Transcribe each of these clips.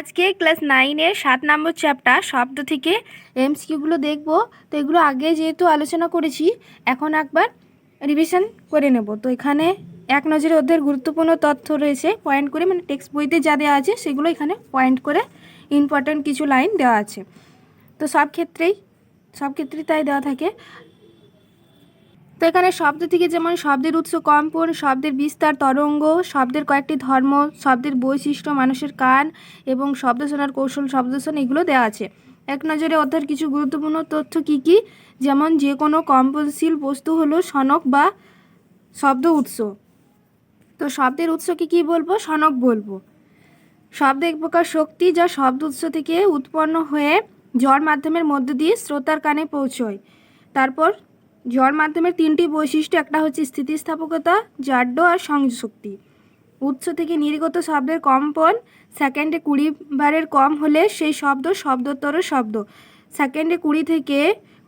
আজকে ক্লাস নাইনের সাত নম্বর চ্যাপ্টার, শব্দ থেকে এমসকিউগুলো দেখব। তো এগুলো আগে যেহেতু আলোচনা করেছি, এখন একবার রিভিশন করে নেব। তো এখানে এক নজরে ওদের গুরুত্বপূর্ণ তথ্য রয়েছে পয়েন্ট করে মানে টেক্সট বইতে যা দেওয়া আছে, সেগুলো এখানে পয়েন্ট করে ইম্পর্ট্যান্ট কিছু লাইন দেওয়া আছে। তো সব ক্ষেত্রেই সব ক্ষেত্রেই তাই দেওয়া থাকে। তো এখানে শব্দ থেকে যেমন শব্দের উৎস কম্পন, শব্দের বিস্তার, তরঙ্গ, শব্দের কয়েকটি ধর্ম, শব্দের বৈশিষ্ট্য, মানুষের কান এবং শব্দ শোনার কৌশল, শব্দ শোন এগুলো দেওয়া আছে। এক নজরে অর্থাৎ কিছু গুরুত্বপূর্ণ তথ্য কি কি? যেমন যে কোনো কম্পনশীল বস্তু হলো সনক বা শব্দ উৎস। তো শব্দের উৎসকে কি বলব? সনক বলব। শব্দ এক প্রকার শক্তি যা শব্দ উৎস থেকে উৎপন্ন হয়ে জ্বর মাধ্যমের মধ্য দিয়ে শ্রোতার কানে পৌঁছয়। তারপর জ্বর মাধ্যমের তিনটি বৈশিষ্ট্য, একটা হচ্ছে স্থিতিস্থাপকতা জাড্য আর সংশক্তি উৎস থেকে নির্গত শব্দের কম্পন সেকেন্ডে কুড়ি বারের কম হলে সেই শব্দ শব্দোত্তর শব্দ। সেকেন্ডে কুড়ি থেকে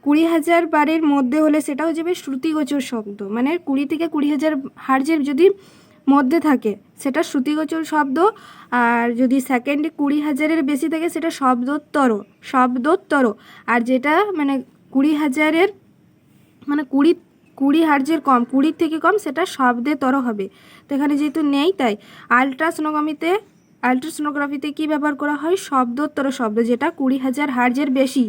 কুড়ি হাজার বারের মধ্যে হলে সেটা হচ্ছে যাবে শ্রুতিগোচর শব্দ। মানে কুড়ি থেকে কুড়ি হাজার হার্জের যদি মধ্যে থাকে, সেটা শ্রুতিগোচর শব্দ। আর যদি সেকেন্ডে কুড়ি হাজারের বেশি থাকে, সেটা শব্দোত্তর শব্দোত্তর। আর যেটা মানে কুড়ি হাজারের মানে কুড়ি কুড়ি হার্জের কম, কুড়ির থেকে কম সেটা শব্দে তর হবে। তো এখানে যেহেতু নেই তাই আলট্রাসোনোগ্রামিতে আলট্রাসোনোগ্রাফিতে কী ব্যবহার করা হয়? শব্দোত্তর শব্দ, যেটা কুড়ি হাজার হার্জের বেশি।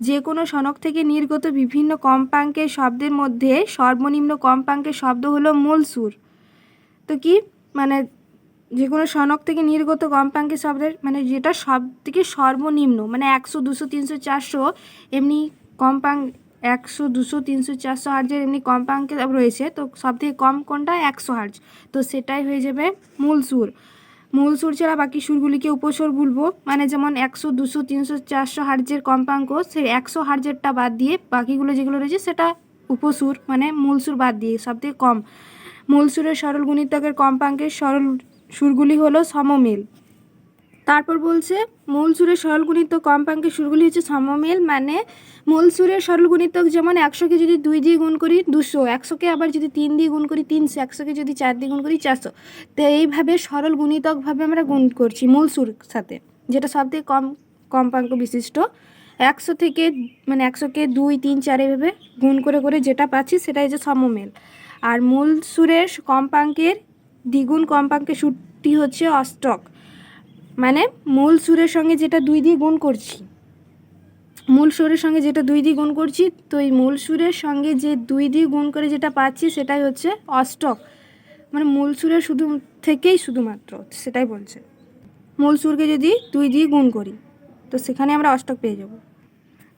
যে কোনো সনক থেকে নির্গত বিভিন্ন কম্পাঙ্কের শব্দের মধ্যে সর্বনিম্ন কম্পাঙ্কের শব্দ হলো মূল সুর। তো কি? মানে যে কোনো সনক থেকে নির্গত কম্পাঙ্কের শব্দের মানে যেটা সব থেকে সর্বনিম্ন মানে একশো, দুশো, তিনশো, চারশো এমনি কম্পাঙ্ক একশো, দুশো, তিনশো, চারশো হার্জের এমনি কম্পাঙ্কে রয়েছে। তো সব থেকে কম কোনটা? একশো হার্জ তো সেটাই হয়ে যাবে মূল সুর। মূল সুর ছাড়া বাকি সুরগুলিকে উপস্বর বলব মানে যেমন একশো, দুশো, তিনশো, চারশো হার্জের কম্পাঙ্ক সেই একশো হার্জেরটা বাদ দিয়ে বাকিগুলো যেগুলো রয়েছে সেটা উপসুর মানে মূল সুর বাদ দিয়ে সব থেকে কম। মূল সুরের সরল গুণিতকের কম্পাঙ্কের সরল সুরগুলি হলো সমমিল। তারপর বলছে, মূল সুরের সরল গুণিতক কম্পাঙ্কের সুরগুলি হচ্ছে সমমেল মানে মূল সুরের সরল গুণিতক যেমন একশোকে যদি দুই দিয়ে গুণ করি দুশো একশোকে আবার যদি তিন দিয়ে গুণ করি তিনশো একশোকে যদি চার দিয়ে গুণ করি চারশো। তো এইভাবে সরল গুণিতকভাবে আমরা গুণ করছি মূল সুর সাথে, যেটা সব থেকে কম কম্পাঙ্ক বিশিষ্ট। একশো থেকে মানে একশোকে দুই, তিন, চার এভাবে গুণ করে করে যেটা পাচ্ছি সেটা হচ্ছে সমমেল। আর মূল সুরের কম্পাঙ্কের দ্বিগুণ কম্পাঙ্কের সুরটি হচ্ছে অষ্টক। মানে মূল সুরের সঙ্গে যেটা দুই দিয়ে গুণ করছি, মূল সুরের সঙ্গে যেটা দুই দিয়ে গুণ করছি, তো এই মূল সুরের সঙ্গে যে দুই দিয়ে গুণ করে যেটা পাচ্ছি সেটাই হচ্ছে অষ্টক। মানে মূল সুরের শুধু থেকেই শুধুমাত্র, সেটাই বলছে। মূল সুরকে যদি দুই দিয়ে গুণ করি, তো সেখানে আমরা অষ্টক পেয়ে যাব।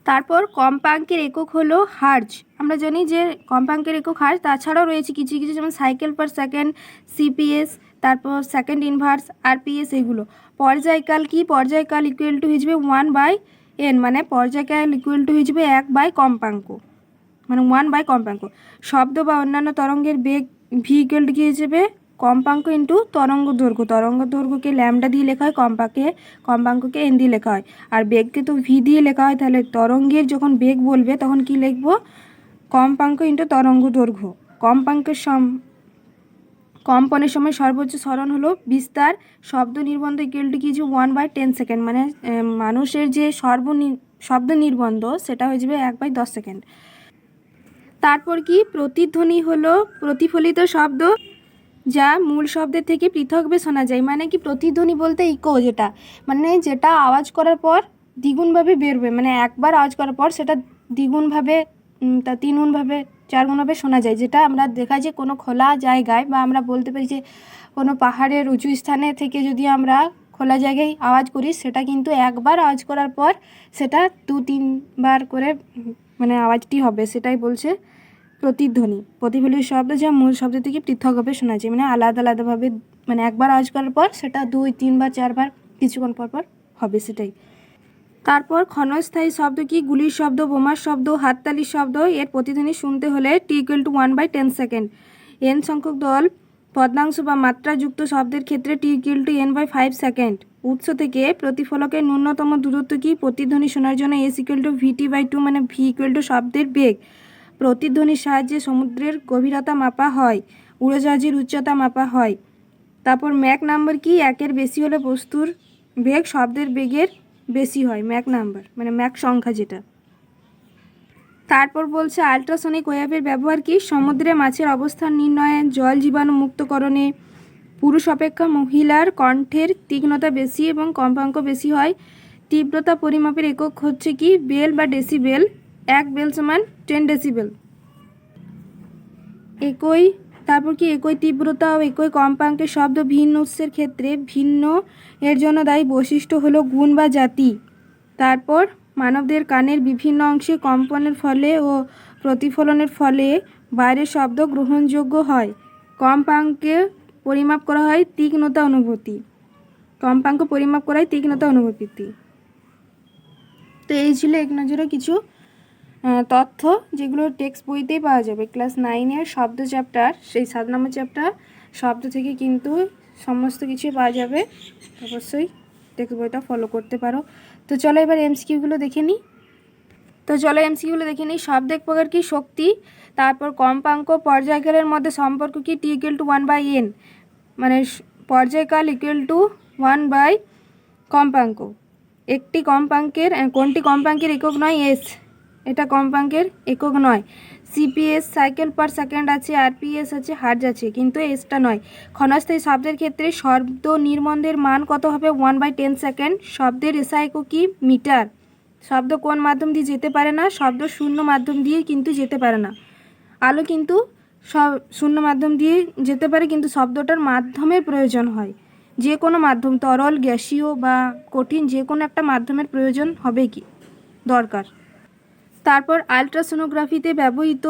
তারপর কম্পাঙ্কের একক হলো হার্জ। আমরা জানি যে কম্পাঙ্কের একক হার্জ, তাছাড়াও রয়েছে কিছু কিছু যেমন সাইকেল পার সেকেন্ড, সিপিএস তারপর সেকেন্ড ইনভার্স আর আরপিএস এগুলো। পর্যায়কাল কি? পর্যায়কাল ইকুয়াল টু হিসেবে ওয়ান বাই এন মানে পর্যায়কাল ইকুয়াল টু হিসেবে এক বাই কম্পাঙ্ক। মানে ওয়ান বাই কম্পাঙ্ক। শব্দ বা অন্যান্য তরঙ্গের বেগ ভি ইকুয়াল টু কী হিসেবে কম্পাঙ্ক ইন্টু তরঙ্গ দৈর্ঘ্য। তরঙ্গ দৈর্ঘ্যকে ল্যামডা দিয়ে লেখা হয়, কম্পাকে, কম্পাঙ্ককে এন দিয়ে লেখা হয়। আর বেগকে তো ভি দিয়ে লেখা হয়, তাহলে তরঙ্গের যখন বেগ বলবে, তখন কি লিখব? কম্পাঙ্ক ইন্টু তরঙ্গ দৈর্ঘ্য। কম্পাঙ্কের সম কম্পনের সময় সর্বোচ্চ স্মরণ হলো বিস্তার, শব্দ নির্বন্ধ ইকুয়াল টু কিছু ওয়ান বাই টেন সেকেন্ড মানে মানুষের যে সর্বনি শব্দ নির্বন্ধ, সেটা হয়ে যাবে এক বাই দশ সেকেন্ড তারপর কি? প্রতিধ্বনি হলো প্রতিফলিত শব্দ, যা মূল শব্দের থেকে পৃথকভাবে শোনা যায়। মানে কি? প্রতিধ্বনি বলতে ইকো যেটা। মানে যেটা আওয়াজ করার পর দ্বিগুণভাবে বেরোবে মানে একবার আওয়াজ করার পর সেটা দ্বিগুণভাবে তা তিনগুণভাবে চারগুণভাবে শোনা যায়, যেটা আমরা দেখা যায় কোনো খোলা জায়গায় বা আমরা বলতে পারি যে কোনো পাহাড়ের উঁচু স্থানে থেকে যদি আমরা খোলা জায়গায় আওয়াজ করি, সেটা কিন্তু একবার আওয়াজ করার পর সেটা দু, তিনবার করে মানে আওয়াজটি হবে, সেটাই বলছে প্রতিধ্বনি। প্রতিফলিত শব্দ যা মূল শব্দ থেকে পৃথকভাবে শোনা যায় মানে আলাদা আলাদাভাবে মানে একবার আওয়াজ করার পর সেটা দুই, তিনবার, চারবার, কিছুক্ষণ পর পর হবে সেটাই। তারপর ক্ষণস্থায়ী শব্দ কি? গুলির শব্দ, বোমার শব্দ, হাততালির শব্দ, এর প্রতিধ্বনি শুনতে হলে T equal to one by ten second N সংখ্যক দল, পদ্মাংশ বা মাত্রাযুক্ত শব্দের ক্ষেত্রে T equal to N by five second উৎস থেকে প্রতিফলকের ন্যূনতম দূরত্ব কি? প্রতিধ্বনি শোনার জন্য S equal to VT by two মানে ভি ইকুয়াল টু শব্দের বেগ। প্রতিধ্বনির সাহায্যে সমুদ্রের গভীরতা মাপা হয়, উড়োজাহাজের উচ্চতা মাপা হয়। তারপর ম্যাক নাম্বার কি? একের বেশি হলে বস্তুর বেগ শব্দের বেগের বেশি হয়, ম্যাক নাম্বার মানে ম্যাক সংখ্যা যেটা। তারপর বলছে আল্ট্রাসনিক ওয়েভের ব্যবহার কি? সমুদ্রে মাছের অবস্থান নির্ণয়ে, জল জীবাণু মুক্তকরণে পুরুষ অপেক্ষা মহিলার কণ্ঠের তীক্ষ্ণতা বেশি এবং কম্পাঙ্ক বেশি হয়। তীব্রতা পরিমাপের একক হচ্ছে কি? বেল বা ডেসিবেল এক বেল সমান টেন ডেসিবেল একই তারপর কি একই তীব্রতা ও একই কম্পাঙ্কের শব্দ ভিন্ন উৎসের ক্ষেত্রে ভিন্ন এর জন্য দায়ী বৈশিষ্ট্য হলো গুণ বা জাতি। তারপর মানবদের কানের বিভিন্ন অংশে কম্পনের ফলে ও প্রতিফলনের ফলে বাইরের শব্দ গ্রহণযোগ্য হয়। কম্পাঙ্কে পরিমাপ করা হয় তীক্ষ্ণতা অনুভূতি। কম্পাঙ্ক পরিমাপ করা হয় তীক্ষ্ণতা অনুভূতি তো এই ছিল এক নজরে কিছু তথ্য যেগুলো টেক্সট বইতেই পাওয়া যাবে। ক্লাস নাইনের শব্দ চ্যাপ্টার সেই সাত নম্বর চ্যাপ্টার শব্দ থেকে কিন্তু সমস্ত কিছুই পাওয়া যাবে। অবশ্যই টেক্সট বইটা ফলো করতে পারো। তো চলো এবার এমসিকিউগুলো দেখে নিই। তো চলো এমসিকিউগুলো দেখে নিই। শব্দ প্রকার কি? শক্তি, তারপর কম্পাঙ্ক, পর্যায়কালের মধ্যে সম্পর্ক কি? T equal to one by N মানে পর্যায়কাল ইকুয়াল টু ওয়ান বাই কম্পাঙ্ক। একটি কম্পাঙ্কের, কোনটি কম্পাঙ্কের একক নয়? এস এটা কম্পাঙ্কের একক নয়। সিপিএস সাইকেল পার সেকেন্ড আছে আরপিএস আছে হার্জ আছে, কিন্তু এসটা নয়। ক্ষণস্থায়ী শব্দের ক্ষেত্রে শব্দ নির্মন্দের মান কত হবে? ওয়ান বাই টেন সেকেন্ড শব্দের এসা একক কি? মিটার। শব্দ কোন মাধ্যম দিয়ে যেতে পারে না? শব্দ শূন্য মাধ্যম দিয়ে কিন্তু যেতে পারে না। আলো কিন্তু সব শূন্য মাধ্যম দিয়ে যেতে পারে, কিন্তু শব্দটার মাধ্যমের প্রয়োজন হয়। যে কোনো মাধ্যম, তরল, গ্যাসীয় বা কঠিন, যে কোনো একটা মাধ্যমের প্রয়োজন হবে কি? দরকার। তারপর আলট্রাসোনোগ্রাফিতে ব্যবহৃত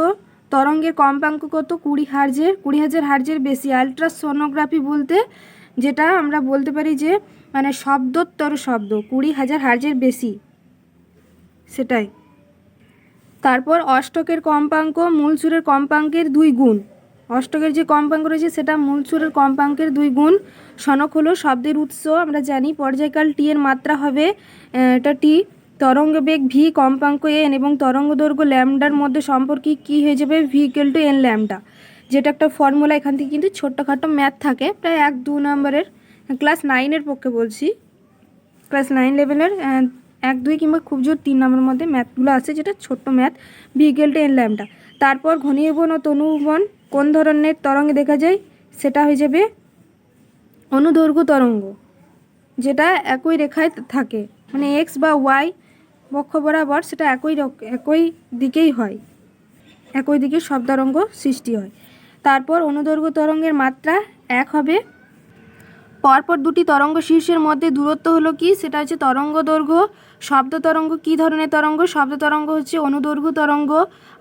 তরঙ্গের কম্পাঙ্ক কত কুড়ি হার্জের, কুড়ি হাজার হার্জের বেশি আলট্রাসোনোগ্রাফি বলতে যেটা আমরা বলতে পারি যে মানে শব্দোত্তর শব্দ, কুড়ি হাজার হার্জের বেশি। সেটাই। তারপর অষ্টকের কম্পাঙ্ক মূল সুরের কম্পাঙ্কের দুই গুণ। অষ্টকের যে কম্পাঙ্ক রয়েছে, সেটা মূল সুরের কম্পাঙ্কের দুই গুণ। সনক হলো শব্দের উৎস, আমরা জানি, পর্যায়কাল টি এর মাত্রা হবে এটা টি। তরঙ্গ বেগ ভি কম্পাঙ্ক এন এবং তরঙ্গ দৈর্ঘ্য ল্যামডার মধ্যে সম্পর্কে কি হয়ে যাবে? V equal to N lambda যেটা একটা ফর্মুলা এখান থেকে কিন্তু ছোট্টখাটো ম্যাথ থাকে। প্রায় এক দু নম্বরের ক্লাস নাইনের পক্ষে বলছি। ক্লাস নাইন লেভেলের এক দুই কিংবা খুব জোর তিন নম্বরের মধ্যে ম্যাথগুলো আছে, যেটা ছোট্ট math V equal to N lambda তারপর ঘনীভবন ও তনুবন কোন ধরনের তরঙ্গে দেখা যায়? সেটা হয়ে যাবে অনুদৈর্ঘ্য তরঙ্গ, যেটা একই রেখায় থাকে। মানে এক্স বা ওয়াই বক্ষ বরাবর সেটা একই একই দিকেই হয়। একই দিকে সব তরঙ্গ সৃষ্টি হয়। তারপর অনুদৈর্ঘ্য তরঙ্গের মাত্রা এক হবে। পরপর দুটি তরঙ্গ শীর্ষের মধ্যে দূরত্ব হলো কি? সেটা হচ্ছে তরঙ্গ দৈর্ঘ্য, শব্দ তরঙ্গ, কী ধরনের তরঙ্গ? শব্দ তরঙ্গ হচ্ছে অনুদৈর্ঘ্য তরঙ্গ।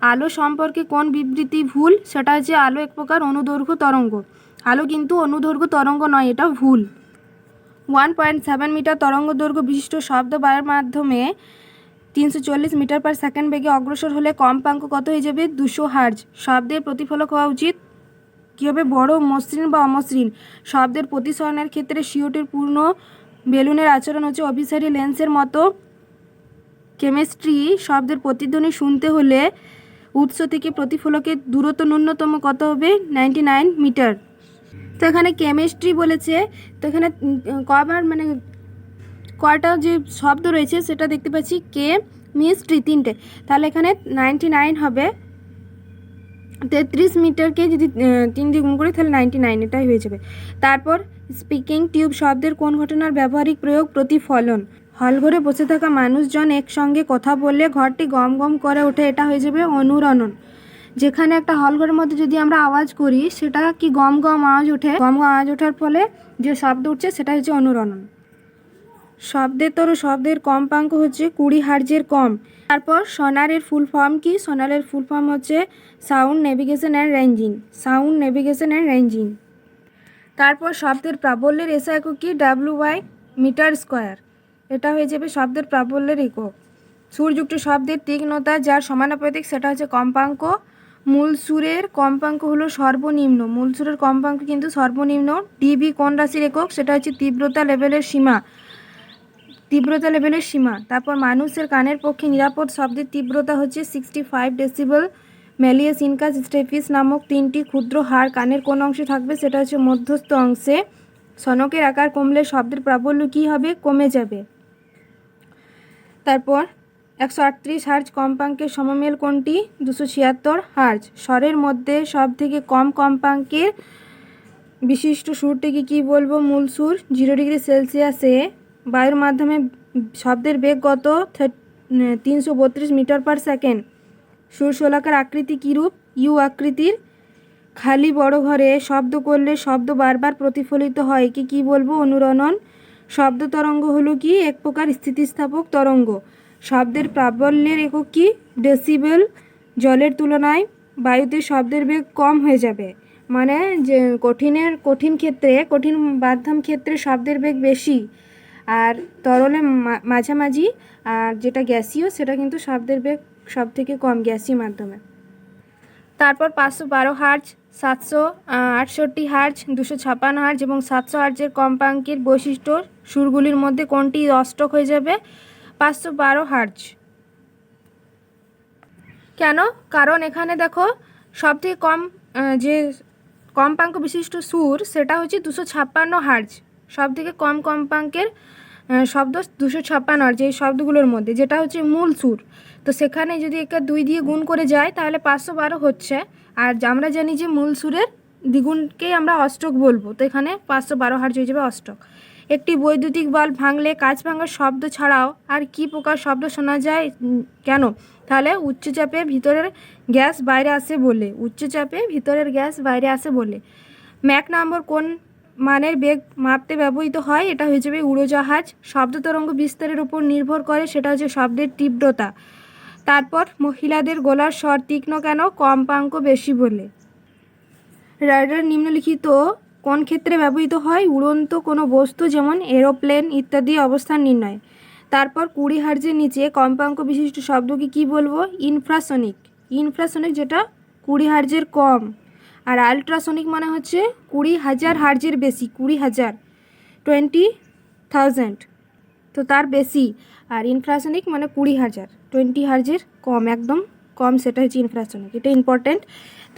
আলো সম্পর্কে কোন বিবৃতি ভুল? সেটা হচ্ছে আলো এক প্রকার অনুদৈর্ঘ্য তরঙ্গ। আলো কিন্তু অনুদৈর্ঘ্য তরঙ্গ নয়, এটা ভুল। ওয়ান পয়েন্ট সেভেন মিটার তরঙ্গ দৈর্ঘ্য বিশিষ্ট শব্দ বায়ুর মাধ্যমে তিনশো চল্লিশ মিটার পার সেকেন্ড বেগে অগ্রসর হলে কম্পাঙ্ক কত হয়ে যাবে? দুশো হার্জ। শব্দের প্রতিফলক হওয়া উচিত। কী হবে? বড়, মসৃণ বা অমসৃণ? শব্দের প্রতিসরণের ক্ষেত্রে সিওটির পূর্ণ বেলুনের আচরণ হচ্ছে অভিসারী লেন্সের মতো। কেমিস্ট্রি শব্দের প্রতিধ্বনি শুনতে হলে উৎস থেকে প্রতিফলকের দূরত্ব ন্যূনতম কত হবে? Ninety nine metre. তো এখানে কেমিস্ট্রি বলেছে। তো এখানে কবার মানে কয়টা যে শব্দ রয়েছে সেটা দেখতে পাচ্ছি কে, মিস মিস্ট্রি তিনটে। তাহলে এখানে নাইনটি নাইন হবে। তেত্রিশ মিটারকে যদি তিন দিয়ে গুণ করি, তাহলে নাইনটি নাইন এটাই হয়ে যাবে। তারপর স্পিকিং টিউব শব্দের কোন ঘটনার ব্যবহারিক প্রয়োগ? প্রতিফলন। হলঘরে বসে থাকা মানুষজন একসঙ্গে কথা বললে ঘরটি গম গম করে ওঠে, এটা হয়ে যাবে অনুরণন। যেখানে একটা হলঘরের মধ্যে যদি আমরা আওয়াজ করি, সেটা কি গম গম আওয়াজ ওঠে? গম গম আওয়াজ ওঠার ফলে যে শব্দ উঠছে, সেটা হচ্ছে অনুরণন। শব্দের তর শব্দের কম্পাঙ্ক হচ্ছে কুড়ি হার্জের কম। তারপর সোনারের ফুল ফর্ম কি? সোনারের ফুল ফর্ম হচ্ছে sound, navigation and ranging. Sound, navigation and ranging. তারপর শব্দের প্রাবল্যের এসে একক কি? W Y metre square. এটা হয়ে যাবে শব্দের প্রাবল্যের একক। সুরযুক্ত শব্দের তীক্ষ্ণতা যার সমানুপাতিক, সেটা হচ্ছে কম্পাঙ্ক মূল সুরের কম্পাঙ্ক হলো সর্বনিম্ন। মূল সুরের কম্পাঙ্ক কিন্তু সর্বনিম্ন। ডিবি কোন রাশির একক? সেটা হচ্ছে তীব্রতা লেভেলের সীমা। তীব্রতা লেভেলের সীমা। তারপর মানুষের কানের পক্ষে নিরাপদ শব্দের তীব্রতা হচ্ছে sixty five decibel malleus incus stapes নামক তিনটি ক্ষুদ্র হাড়। কানের কোন অংশে থাকবে সেটা হচ্ছে মধ্যস্থ অংশে। সনকের আকার কমলে শব্দের প্রাবল্য কী হবে? কমে যাবে। তারপর একশো আটত্রিশ হার্জ কম্পাঙ্কের সমমেল কোনটি? দুশো ছিয়াত্তর হার্জ স্বরের মধ্যে সব থেকে কম কম্পাঙ্কের বিশিষ্ট সুরটিকে কী বলব? মূল সুর। জিরো ডিগ্রি সেলসিয়াসে বায়ুর মাধ্যমে শব্দের বেগ কত? তিনশো বত্রিশ মিটার পার সেকেন্ড। সুর শোলাকার আকৃতি কীরূপ ইউ আকৃতির। খালি বড় ঘরে শব্দ করলে শব্দ বারবার প্রতিফলিত হয়। কি কি বলব? অনুরণন। শব্দ তরঙ্গ হলো কি? এক প্রকার স্থিতিস্থাপক তরঙ্গ। শব্দের প্রাবল্যের একক কি? ডেসিবেল। জলের তুলনায় বায়ুতে শব্দের বেগ কম হয়ে যাবে। মানে যে কঠিনের কঠিন ক্ষেত্রে, কঠিন মাধ্যম ক্ষেত্রে শব্দের বেগ বেশি। আর তরলে মাঝামাঝি আর যেটা গ্যাসীয় সেটা কিন্তু শব্দের বেগ সব থেকে কম গ্যাসীয় মাধ্যমে। তারপর পাঁচশো বারো হার্জ, সাতশো আটষট্টি হার্জ, দুশো ছাপান্ন হার্জ এবং সাতশো হার্জের কম্পাঙ্কের বৈশিষ্ট্য সুরগুলির মধ্যে কোনটি অষ্টক হয়ে যাবে? পাঁচশো বারো হার্জ। কেন? কারণ এখানে দেখো সব থেকে কম যে কম্পাঙ্ক বিশিষ্ট সুর সেটা হচ্ছে দুশো ছাপ্পান্ন হার্জ। সব থেকে কম কম্পাঙ্কের শব্দ দুশো ছাপ্পান্ন এই শব্দগুলোর মধ্যে, যেটা হচ্ছে মূল সুর। তো সেখানে যদি একে দুই দিয়ে গুণ করে যায়, তাহলে পাঁচশো বারো হচ্ছে। আর আমরা জানি যে মূল সুরের দ্বিগুণকেই আমরা অষ্টক বলব। তো এখানে পাঁচশো বারো হার্জ হয়ে যাবে অষ্টক। একটি বৈদ্যুতিক বাল্ব ভাঙলে কাঁচ ভাঙার শব্দ ছাড়াও আর কি প্রকার শব্দ শোনা যায় কেন? তাহলে উচ্চচাপে ভিতরের গ্যাস বাইরে আসে বলে। উচ্চচাপে ভিতরের গ্যাস বাইরে আসে বলে। ম্যাক নম্বর কোন মানের বেগ মাপতে ব্যবহৃত হয়, এটা হয়ে যাবে উড়োজাহাজ। শব্দ তরঙ্গ বিস্তারের উপর নির্ভর করে, সেটা হচ্ছে শব্দের তীব্রতা। তারপর মহিলাদের গলার স্বর তীক্ষ্ণ কেন? কম্পাঙ্ক বেশি বলে। রাইডার নিম্নলিখিত কোন ক্ষেত্রে ব্যবহৃত হয়? উড়ন্ত কোনো বস্তু যেমন এরোপ্লেন ইত্যাদি অবস্থান নির্ণয়। তারপর কুড়ি হার্জের নিচে কম্পাঙ্ক বিশিষ্ট শব্দকে কি বলব? ইনফ্রাসনিক। ইনফ্রাসনিক যেটা কুড়ি হার্জের কম। আর আলট্রাসনিক মানে হচ্ছে কুড়ি হাজার হার্জের বেশি, কুড়ি হাজার টোয়েন্টি থাউজেন্ড তো তার বেশি। আর ইনফ্রাসনিক মানে কুড়ি হাজার টোয়েন্টি হার্জের কম, একদম কম, সেটা হচ্ছে ইনফ্রাসনিক এটা ইম্পর্ট্যান্ট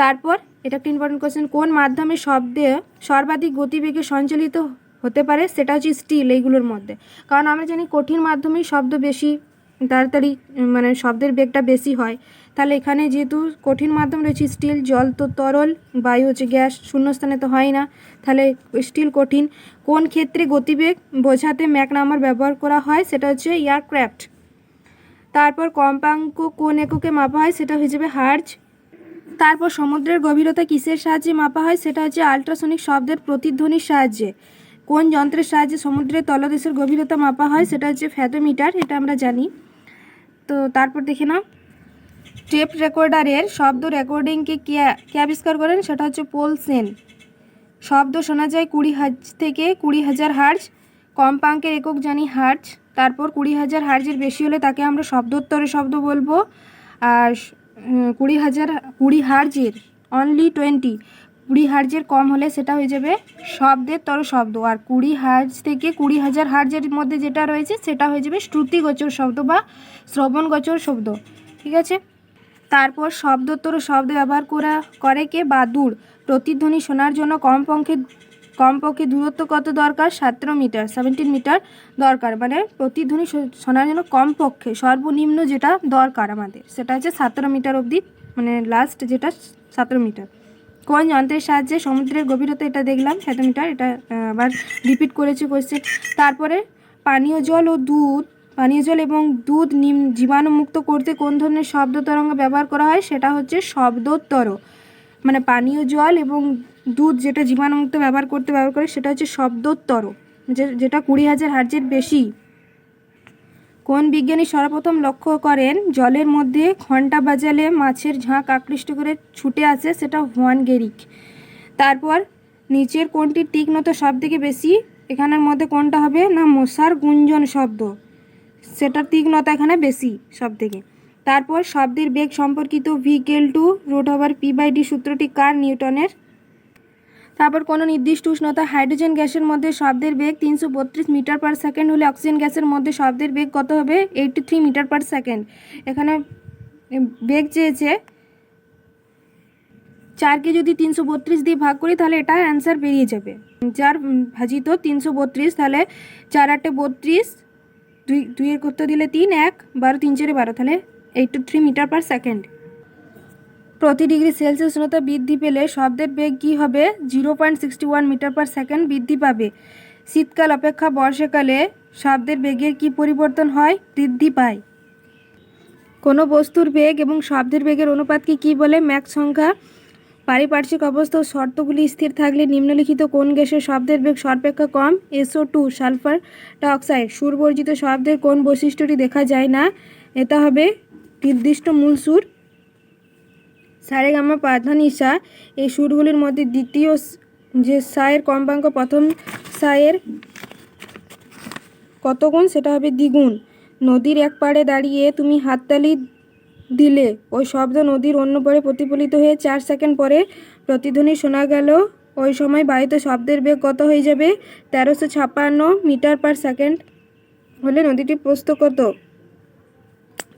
তারপর এটা একটা ইম্পর্টেন্ট কোয়েশ্চেন কোন মাধ্যমে শব্দে সর্বাধিক গতিবেগে সঞ্চালিত হতে পারে? সেটা হচ্ছে স্টিল এইগুলোর মধ্যে। কারণ আমরা জানি কঠিন মাধ্যমেই শব্দ বেশি, তাড়াতাড়ি মানে শব্দের বেগটা বেশি হয়। তাহলে এখানে যেহেতু কঠিন মাধ্যম রয়েছে স্টিল জল তো তরল, বায়ু হচ্ছে গ্যাস, শূন্যস্থানে তো হয় না। তাহলে স্টিল কঠিন। কোন ক্ষেত্রে গতিবেগ বোঝাতে ম্যাক নাম্বার ব্যবহার করা হয়? সেটা হচ্ছে এয়ারক্রাফট তারপর কম্পাঙ্ক কোন এককে মাপা হয়? সেটা হয়ে যাবে হার্জ। তারপর সমুদ্রের গভীরতা কিসের সাহায্যে মাপা হয়? সেটা হচ্ছে আল্ট্রাসনিক শব্দের প্রতিধ্বনির সাহায্যে। কোন যন্ত্রের সাহায্যে সমুদ্রের তলদেশের গভীরতা মাপা হয়? সেটা হচ্ছে ফ্যাথোমিটার, এটা আমরা জানি। তো তারপর দেখে নাও। টেপ রেকর্ডারের শব্দ রেকর্ডিংকে কে আবিষ্কার করেন? সেটা হচ্ছে পোল সেন। শব্দ শোনা যায় কুড়ি হাজ, থেকে কুড়ি হাজার হার্জ, কম্পাঙ্কের একক জানি হার্জ, তারপর কুড়ি হাজার হার্জের বেশি হলে তাকে আমরা শব্দোত্তরে শব্দ বলব। আর কুড়ি হাজার, কুড়ি হার্জের অনলি টোয়েন্টি কুড়ি হার্জের কম হলে সেটা হয়ে যাবে শব্দের তর শব্দ। আর কুড়ি হার্জ থেকে কুড়ি হাজার হার্জের মধ্যে যেটা রয়েছে, সেটা হয়ে যাবে শ্রুতিগোচর শব্দ বা শ্রবণগোচর শব্দ। ঠিক আছে? তারপর শব্দোত্তর শব্দ ব্যবহার করা করে কে? বাদুড়। প্রতিধ্বনি শোনার জন্য কমপক্ষে কমপক্ষে দূরত্ব কত দরকার? সতেরো মিটার সেভেন্টিন মিটার দরকার। মানে প্রতিধ্বনি শোনার জন্য কমপক্ষে সর্বনিম্ন যেটা দরকার আমাদের, সেটা হচ্ছে সতেরো মিটার অবধি মানে লাস্ট যেটা সতেরো মিটার। কোন যন্ত্রের সাহায্যে সমুদ্রের গভীরতা এটা দেখলাম সাত মিটার, এটা আবার রিপিট করেছে কোয়েশ্চেন তারপরে পানীয় জল ও দুধ পানীয় জল এবং দুধ নিম জীবাণুমুক্ত করতে কোন ধরনের শব্দ তরঙ্গ ব্যবহার করা হয়? সেটা হচ্ছে শব্দোত্তর। মানে পানীয় জল এবং দুধ যেটা জীবাণুমুক্ত ব্যবহার করতে ব্যবহার করে, সেটা হচ্ছে শব্দোত্তর। যেটা কুড়ি হাজার হার্জের বেশি। কোন বিজ্ঞানী সর্বপ্রথম লক্ষ্য করেন, জলের মধ্যে ঘণ্টা বাজালে মাছের ঝাঁক আকৃষ্ট করে ছুটে আসে, সেটা হোয়ান গেরিক। তারপর নিচের কোনটির তীক্ষ্ণতা সব থেকে বেশি? এখানের মধ্যে কোনটা হবে? না মশার গুঞ্জন শব্দ। সেটার তীক্ষ্ণতা এখানে বেশি সব থেকে তারপর শব্দের বেগ সম্পর্কিত V equal to root over P by D সূত্রটি কার নিউটনের? তারপর কোনো নির্দিষ্ট উষ্ণতা হাইড্রোজেন গ্যাসের মধ্যে শব্দের বেগ তিনশো বত্রিশ মিটার পার সেকেন্ড হলে অক্সিজেন গ্যাসের মধ্যে শব্দের বেগ কত হবে? Eighty three metre per second এখানে বেগ চেয়েছে চারকে যদি তিনশো বত্রিশ দিয়ে ভাগ করি তাহলে এটা অ্যান্সার বেরিয়ে যাবে। উম, ভাজিত তিনশো বত্রিশ তাহলে চার আটে বত্রিশ দুই, দুইয়ের করতে দিলে তিন, এক, বারো, তিন, চারে বারো, তাহলে eight two three metre per second প্রতি ডিগ্রি সেলসিয়াস উষ্ণতা বৃদ্ধি পেলে শব্দের বেগ কী হবে? Zero point sixty one metre per second বৃদ্ধি পাবে। শীতকাল অপেক্ষা বর্ষাকালে শব্দের বেগের কী পরিবর্তন হয়? বৃদ্ধি পায়। কোনো বস্তুর বেগ এবং শব্দের বেগের অনুপাতকে কী বলে? ম্যাক সংখ্যা পারিপার্শ্বিক অবস্থা ও শর্তগুলি স্থির থাকলে নিম্নলিখিত কোন গ্যাসের শব্দের বেগ সর্বাপেক্ষা কম? SO two, sulphur dioxide. সুরবর্জিত শব্দের কোন বৈশিষ্ট্যটি দেখা যায় না? এটা হবে নির্দিষ্ট মূল সুর। সারেগামা পাধানিসা এই সুরগুলির মধ্যে দ্বিতীয় যে সায়ের কম্পাঙ্ক, প্রথম সায়ের কত গুণ সেটা হবে দ্বিগুণ। নদীর এক পাড়ে দাঁড়িয়ে তুমি হাততালি দিলে। ওই শব্দ নদীর অন্য পাড়ে প্রতিফলিত হয়ে চার সেকেন্ড পরে প্রতিধ্বনি শোনা গেল। ওই সময় বায়ুতে শব্দের বেগ কত হয়ে যাবে? তেরোশো ছাপ্পান্ন মিটার পার সেকেন্ড। হলে নদীটি প্রস্থ কত?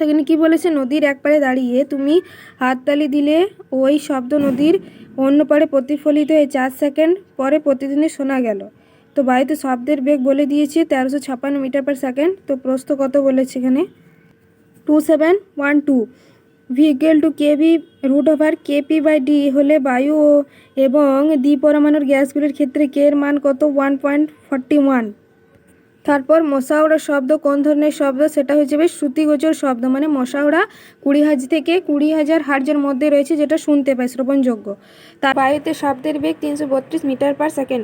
এখানে কী বলেছে? নদীর এক পাড়ে দাঁড়িয়ে তুমি হাততালি দিলে ওই শব্দ নদীর অন্য পাড়ে প্রতিফলিত হয়ে চার সেকেন্ড পরে প্রতিদিনই শোনা গেল। তো বায়ুতে শব্দের বেগ বলে দিয়েছে তেরোশো ছাপ্পান্ন মিটার পার সেকেন্ড। তো প্রস্থ কত বলেছে এখানে? Two seven one two V equal to KV root over KP by D হলে বায়ু এবং দ্বি পরমাণুর গ্যাসগুলির ক্ষেত্রে কে এর মান কত? ওয়ান পয়েন্ট ফর্টি ওয়ান তারপর মশাউড়া শব্দ কোন ধরনের শব্দ? সেটা হয়ে যাবে শ্রুতিগোচর শব্দ মানে মশাউড়া কুড়ি হাজার থেকে কুড়ি হাজার হার্জের মধ্যে রয়েছে যেটা শুনতে পায়, শ্রবণযোগ্য। তার বায়ুতে শব্দের বেগ তিনশো বত্রিশ মিটার পার সেকেন্ড।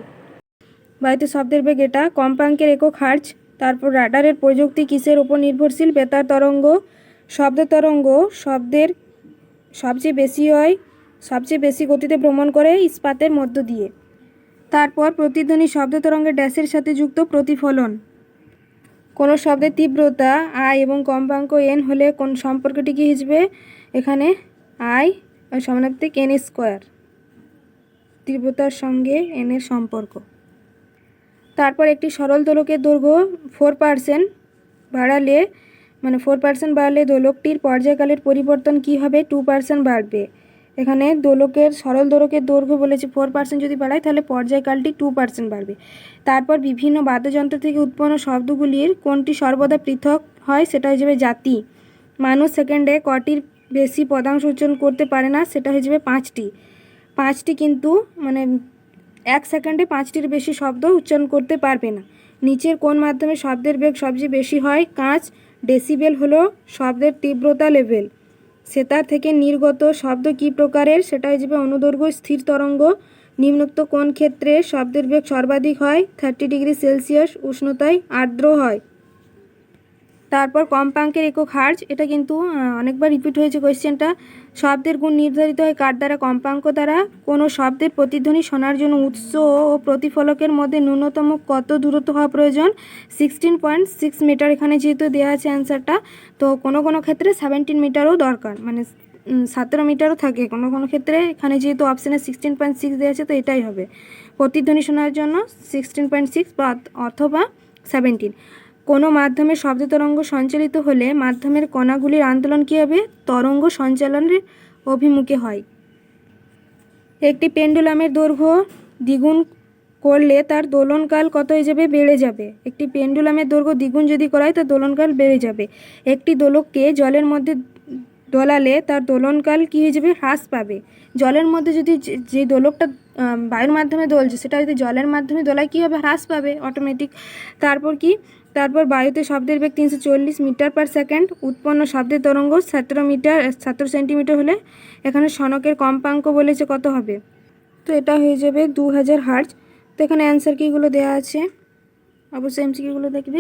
বায়ুতে শব্দের বেগ এটা, কম্পাঙ্কের একক হার্জ। তারপর রাডারের প্রযুক্তি কিসের উপর নির্ভরশীল? বেতার তরঙ্গ শব্দ তরঙ্গ শব্দের সবচেয়ে বেশি হয়, সবচেয়ে বেশি গতিতে ভ্রমণ করে ইস্পাতের মধ্য দিয়ে। তারপর প্রতিধ্বনি শব্দ তরঙ্গের ড্যাশের সাথে যুক্ত প্রতিফলন। কোনো শব্দের তীব্রতা, আই এবং কম্পাঙ্ক এন হলে কোন সম্পর্কটি কী হিসেবে? এখানে আই সমানার্থিক এন স্কোয়ার। তীব্রতার সঙ্গে এন এর সম্পর্ক। তারপর একটি সরল দোলকের দৈর্ঘ্য ফোর পার্সেন্ট বাড়ালে মানে ফোর পার্সেন্ট বাড়লে দোলকটির পর্যায়কালের পরিবর্তন কী হবে? টু পার্সেন্ট বাড়বে। এখানে দোলকের, সরল দোলকের দৈর্ঘ্য বলেছে ফোর পার্সেন্ট যদি বাড়ায়, তাহলে পর্যায়কালটি টু পার্সেন্ট বাড়বে। তারপর বিভিন্ন বাদ্যযন্ত্র থেকে উৎপন্ন শব্দগুলির কোনটি সর্বদা পৃথক হয় সেটা হয়ে যাবে জাতি। মানুষ সেকেন্ডে কটির বেশি পদাংশ উচ্চারণ করতে পারে না, সেটা হয়ে যাবে পাঁচটি। পাঁচটি কিন্তু মানে এক সেকেন্ডে পাঁচটির বেশি শব্দ উচ্চারণ করতে পারবে না। নিচের কোন মাধ্যমে শব্দের বেগ সবচেয়ে বেশি হয়? কাঁচ ডেসিবেল হলো শব্দের তীব্রতা লেভেল। সেতার থেকে নির্গত শব্দ কী প্রকারের সেটা হয়ে যাবে অনুদৈর্ঘ্য, স্থির তরঙ্গ। নিম্নোক্ত কোন ক্ষেত্রে শব্দের বেগ সর্বাধিক হয়? থার্টি ডিগ্রি সেলসিয়াস উষ্ণতায় আর্দ্র হয়। তারপর কম্পাঙ্কের একক হার্জ, এটা কিন্তু অনেকবার রিপিট হয়েছে কোয়েশ্চেনটা শব্দের গুণ নির্ধারিত হয় কার দ্বারা? কম্পাঙ্ক দ্বারা। কোনো শব্দের প্রতিধ্বনি শোনার জন্য উৎস ও প্রতিফলকের মধ্যে ন্যূনতম কত দূরত্ব হওয়া প্রয়োজন? সিক্সটিন পয়েন্ট সিক্স মিটার এখানে যেহেতু দেওয়া আছে অ্যান্সারটা তো কোনো কোনো ক্ষেত্রে সেভেন্টিন মিটারও দরকার। মানে সতেরো মিটারও থাকে। কোনো কোনো ক্ষেত্রে এখানে যেহেতু অপশানে সিক্সটিন পয়েন্ট সিক্স দেওয়া আছে, তো এটাই হবে। প্রতিধ্বনি শোনার জন্য সিক্সটিন পয়েন্ট সিক্স বা অথবা সেভেন্টিন কোনো মাধ্যমে শব্দ তরঙ্গ সঞ্চালিত হলে মাধ্যমের কণাগুলির আন্দোলন কী হবে? তরঙ্গ সঞ্চালনের অভিমুখে হয়। একটি পেন্ডুলামের দৈর্ঘ্য দ্বিগুণ করলে তার দোলনকাল কত হয়ে যাবে? বেড়ে যাবে। একটি পেন্ডুলামের দৈর্ঘ্য দ্বিগুণ যদি করা হয় তার দোলনকাল বেড়ে যাবে। একটি দোলককে জলের মধ্যে দোলালে তার দোলনকাল কী হয়ে যাবে? হ্রাস পাবে। জলের মধ্যে যদি যে দোলকটা বায়ুর মাধ্যমে দোলছে, সেটা যদি জলের মাধ্যমে দোলায় কী হবে? হ্রাস পাবে অটোমেটিক তারপর কি? তারপর বায়ুতে শব্দের বেগ তিনশো চল্লিশ মিটার পার সেকেন্ড উৎপন্ন শব্দের তরঙ্গ সতেরো মিটার, সতেরো সেন্টিমিটার হলে এখানে সনকের কম্পাঙ্ক বলেছে কত হবে? তো এটা হয়ে যাবে দু হাজার হার্জ তো এখানে অ্যান্সার কীগুলো দেওয়া আছে। অবশ্যই এমসি এমসিকিউগুলো দেখবে।